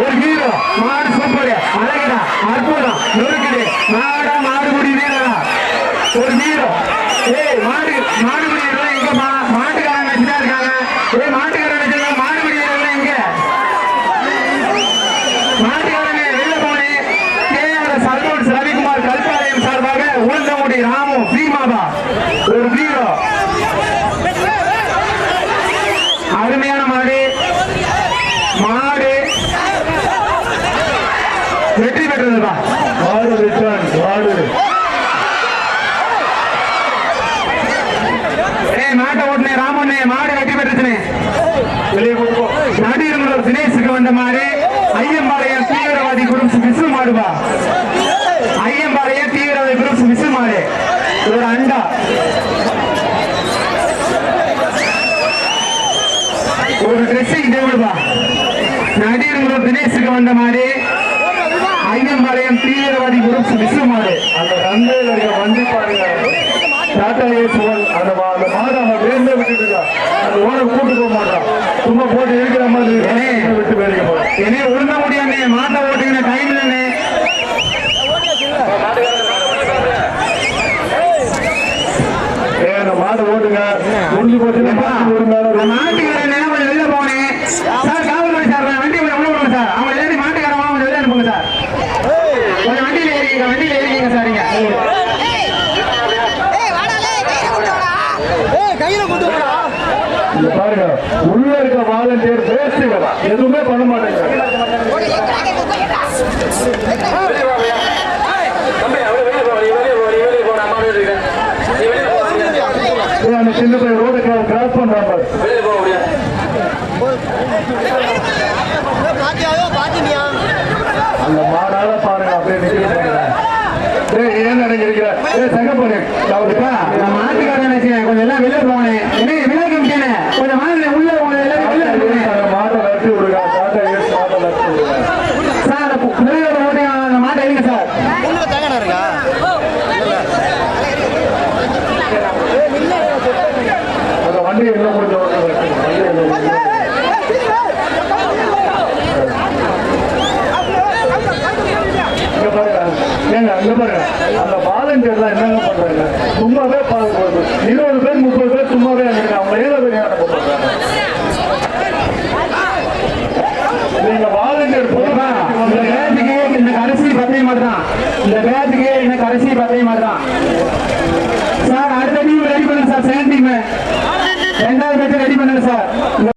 ஒரு ஹீரோ மாடு சூப்பர் அழகடா அற்புதம் நொறுக்குது. மாடா மாடுபுடி வீரரா. ஒரு ஹீரோ ஏய் மாடு மாடுபுடி எங்க மாட்டுக்காரன் வச்சுதான் இருக்காங்க. ஏய் மாட்டுக்காரன் வச்சு வெற்றி பெற்றதுதான் வாடு ரிட்டர்ன் வாடு. மாட்டை ஓட்டுனே ராமண்ணே மாடு வெற்றி பெற்றுச்சுனே. வெளியே கொடுப்போம் நடிகர் தினேஷுக்கு வந்த மாதிரி ஐயம்பாளையம் தீவிரவாதி குரூப்ஸ் விசு மாடுவா ஐயம்பாளையம் தீவிரவாதி குரூப்ஸ் விசு மாடு. ஒரு அண்டா. ஒரு ட்ரெஸ்ஸிங் டேபிள்பா நடிகர் தினேஷுக்கு வந்த மாதிரி குரூப்ஸ் விசு மாடு அந்த ரந்தையில் இருக்க வண்டி பாருங்க. டாடா ஏஸ் ஒன் அந்த அந்த மாடு அவன் வேண்டே விட்டுட்டு இருக்கா. அந்த ஓனை கூட்டு போக மாட்டான் சும்மா போட்டு இருக்கிற மாதிரி. விட்டு போயிருக்க போறேன் என்னைய உழுந்த முடியாமே மாட்டை ஓட்டுக்கிற டைம் இல்லைண்ணே ஏ அந்த மாடு ஓட்டுங்க முடிஞ்சு போச்சுன்னா மாட்டு ஒரு மேல நான் மாட்டுக்காரன் நேரம் கொஞ்சம் வெளில போனேன் சார் காவல்துறை சார் நான் வண்டி கொஞ்சம் உள்ள விடுங்க சார் அவங்க எல்லாரும் மாட்டுக்காரமா கொஞ்சம் வெளில அனுப்புங்க சார். வண்டியில ஏறிங்க வண்டியில ஏறிங்க சார் நீங்க. ஏய். வாடாலே கையில கொண்டு வாடா. ஏய் கையில கொண்டு வாடா. இங்க பாருங்க உள்ள இருக்க வாலண்டியர் வேஸ்ட்டுங்க எதுவுமே பண்ண மாட்டேங்க. சின்ன பையன் ரோட கிராஸ் பாத்தினியா அந்த மாடால பாருங்க அப்படியே நிக்கிறேன் ஏன் நினைக்கிறீங்க? ஏய் சங்கப்பண்ணு அப்பா, நான் மாட்டுக்காரன் நினைச்சேன். கொஞ்சம் எல்லாம் வெளில போனேன். என்ன கமிட்டேனே கொஞ்சம் மாடு உள்ள உங்களை எல்லாம் வெளில அனுப்புங்க மாட்டை வெட்டி விடுங்க மாட்டை விடுங்க. சார் வெளியில ஓட்டி அந்த மாட்டை எடுங்க சார். உள்ள தேங்கன இருக்கா அந்த வண்டியை இன்னும் கொஞ்சம் ஓட்ட வைக்கணும். வண்டியை இன்னும் கொஞ்சம் இங்க பாருங்க ஏங்க அங்க பாருங்க அந்த வாலண்டியர்லாம் என்னங்க பண்றாங்க? சும்மாவே பாருங்க இருபது பேர் முப்பது பேர் சும்மாவே அனுப்புங்க அவங்க ஏழை பேர் அனுப்ப பண்றாங்க நீங்க வாலண்டியர் அப்பா, இந்த பேச்சுக்கு எனக்கு அரிசி பத்தே மாதிரி தான். இந்த பேச்சுக்கு எனக்கு அரிசி பத்தே மாதிரி தான்.